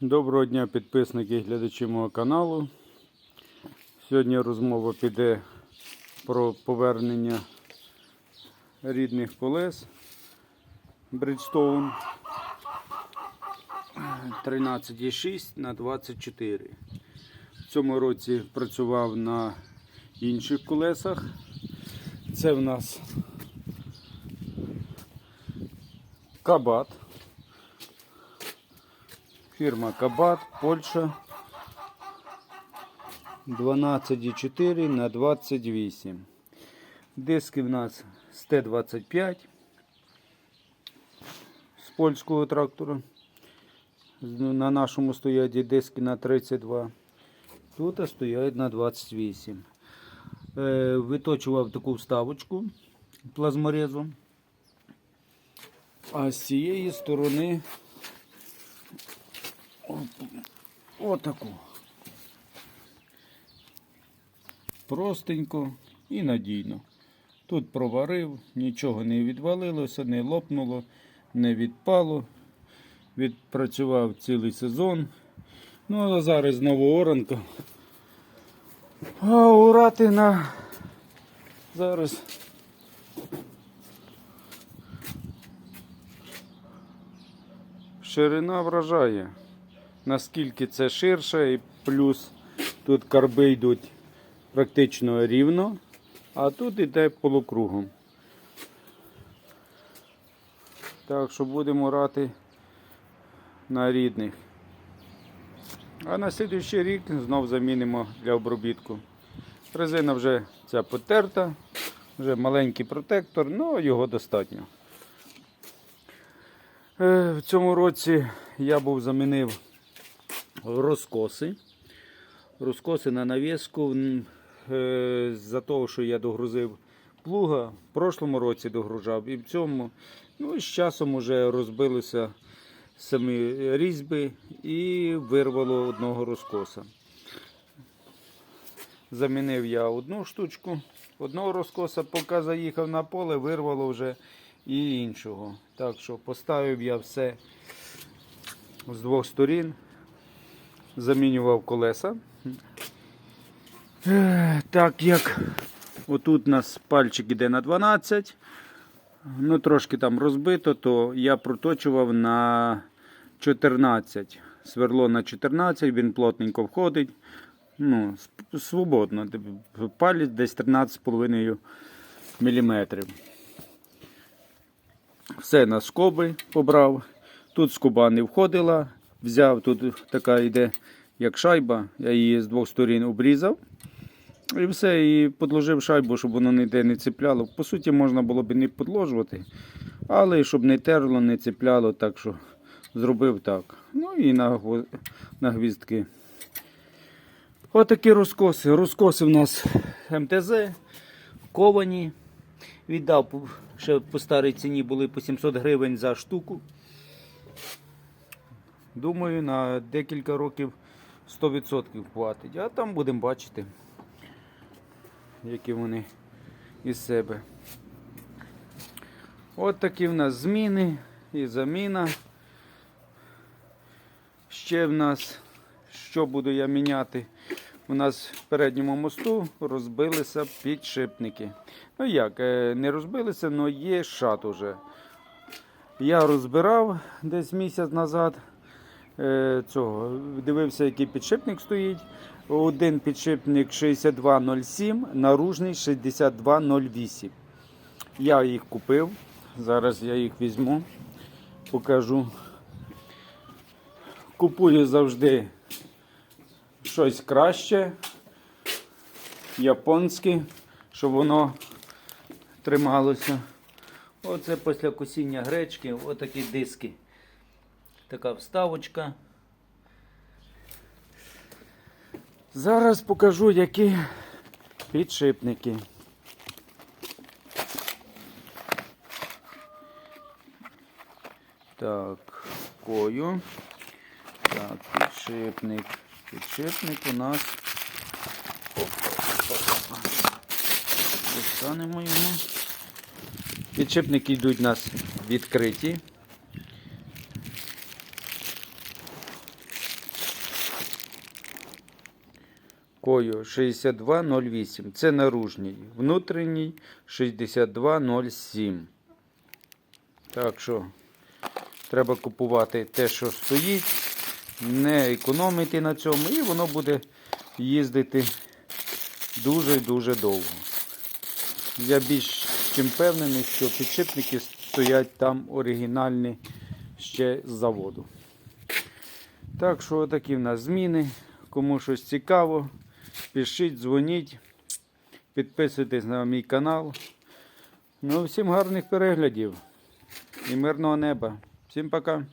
Доброго дня підписники і глядачі мого каналу. Сьогодні розмова піде про повернення рідних колес Bridgestone 13,6 на 24. В цьому році працював на інших колесах. Це в нас Кабат. Фірма Кабат, Польща. 12,4 на 28. Диски в нас з Т-25 з польського трактора. З- На нашому стоять і диски на 32. Тут стоять на 28. Е, виточував таку вставочку плазморезом. А з цієї сторони Отаку. Простенько і надійно. Тут проварив, нічого не відвалилося, не лопнуло, не відпало. Відпрацював цілий сезон. Ну, а зараз знову оранка. А урати на зараз. Ширина вражає наскільки це ширше, і плюс тут карби йдуть практично рівно, а тут іде полукругом. Так що будемо рати на рідних. А на слідуючий рік знов замінимо для обробітку. Резина вже ця потерта, вже маленький протектор, але його достатньо. Е, В цьому році я був замінив розкоси. Розкоси на навіску. е, За того, що я догрузив плуга, в прошлому році догружав і в цьому. Ну, з часом вже розбилися самі різьби і вирвало одного розкоса. Замінив я одну штучку, одного розкоса, поки заїхав на поле, вирвало вже і іншого. Так що поставив я все з двох сторін замінював колеса. Е, Так як отут у нас пальчик іде на 12, ну трошки там розбито, то я проточував на 14. Сверло на 14, він плотненько входить. Ну, свободно. Палець десь 13,5 мм. Все на скоби побрав. Тут скоба не входила. Взяв, тут така йде як шайба. Я її з двох сторін обрізав. І все, і подложив шайбу, щоб воно ніде не цепляло. По суті, можна було б не подложувати, але щоб не терло, не цепляло, так що зробив так. Ну і на, на гвіздки. Отакі розкоси. Розкоси в нас МТЗ, ковані. Віддав ще по старій ціні були по 700 гривень за штуку. Думаю, на декілька років 100% хватить. А там будемо бачити, які вони із себе. От такі в нас зміни і заміна. Ще в нас, що буду я міняти? У нас в передньому мосту розбилися підшипники. Ну як, е, не розбилися, але є шат уже. Я розбирав десь місяць назад цього. Дивився, який підшипник стоїть. Один підшипник 6207, наружний 6208. Я їх купив. Зараз я їх візьму, покажу. Купую завжди щось краще, японське, щоб воно трималося. Оце після косіння гречки, отакі диски. Така вставочка. Зараз покажу, які підшипники. Так, кою. Так, підшипник. Підшипник у нас. Достанемо його. Підшипники йдуть у нас відкриті. Такою 6208. Це наружній. Внутрішній 6207. Так що треба купувати те, що стоїть, не економити на цьому, і воно буде їздити дуже-дуже довго. Я більш чим впевнений, що підшипники стоять там оригінальні ще з заводу. Так що такі в нас зміни. Кому щось цікаво, пишіть, дзвоніть, підписуйтесь на мій канал. Ну, всім гарних переглядів і мирного неба. Всім пока.